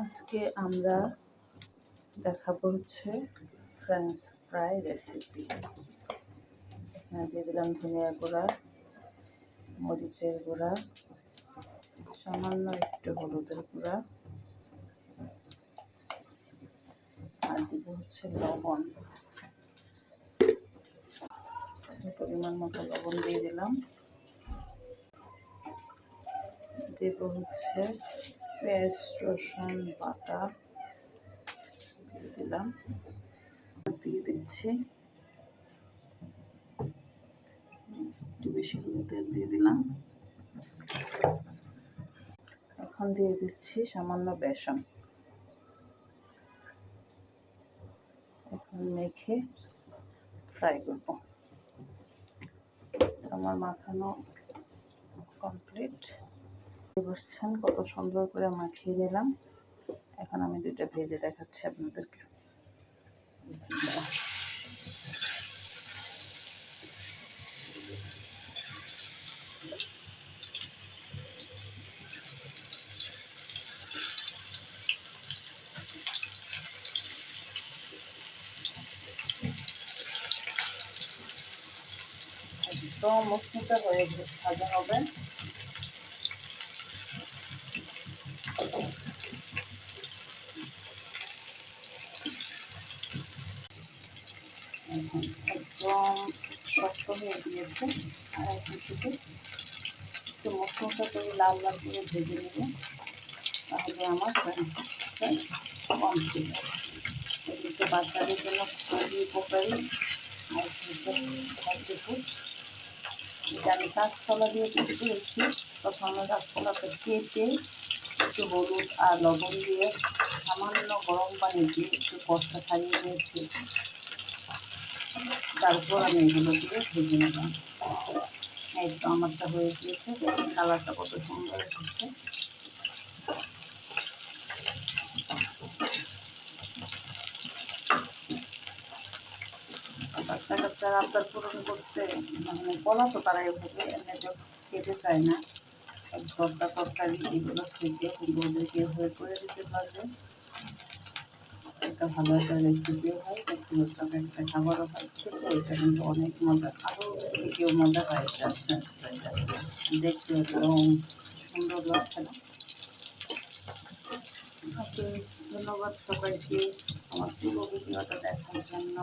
আজকে আমরা দেখাবো হচ্ছে ফ্রেঞ্চ ফ্রাই রেসিপি এখানে দিয়ে দিলাম ধনিয়া গুঁড়া, মরিচের গুঁড়া, সামান্য একটু হলুদের গুঁড়া, আর দিব হচ্ছে লবণ। পরিমাণ মতো লবণ দিয়ে দিলাম। দেব হচ্ছে পেঁয়াজ, রসুন, বাটা দিয়ে দিলাম। দিয়ে দিচ্ছি। একটু বেশি তেল দিয়ে দিলাম। এখন দিয়ে দিচ্ছি সামান্য বেসন। এখন মেখে ফ্রাই করব। আমার মাখানো কমপ্লিট। বসছেন কত সুন্দর করে মাখিয়ে দিলাম এখন আমি দুইটা ভেজে দেখাচ্ছি আপনাদেরকে। একদম মুসমুসে হয়ে ভাজা হবে এখন একদম শক্ত হয়ে গিয়েছে। আর এখন একটু মশমশা করে লাল লাল করে ভেজে নেব, তাহলে আমার কমপ্লিট এদিকে বাচ্চাদের জন্য খুবই উপকারী আর হচ্ছে এটা আমি কাঁচকলা দিয়ে তৈরি করেছি। আমি কাঁচকলাটা কেটে একটু হলুদ আর লবণ দিয়ে সামান্য গরম পানি দিয়ে একটু কষা ছাড়িয়ে দিয়েছি। তারপর আমি এগুলো দিয়ে ভেজে নিলাম। এই তো আমারটা হয়ে গিয়েছে। কালারটা কত সুন্দর এসেছে বাচ্চা কাচ্চারা আবদার পূরণ করতে মানে বলা তো তারা এভাবে এমনি খেতে চায় না। ভর্তা তরকারি, এগুলো থেকে কিন্তু এভাবে করে দিতে পারবে। একটা ভালো একটা রেসিপিও হয়। অনেক মজা আরও কেউ মজা হয় এটা দেখতে একদম সুন্দর লাগছে ধন্যবাদ সবাইকে আমার পুরো ভিডিওটা দেখার জন্য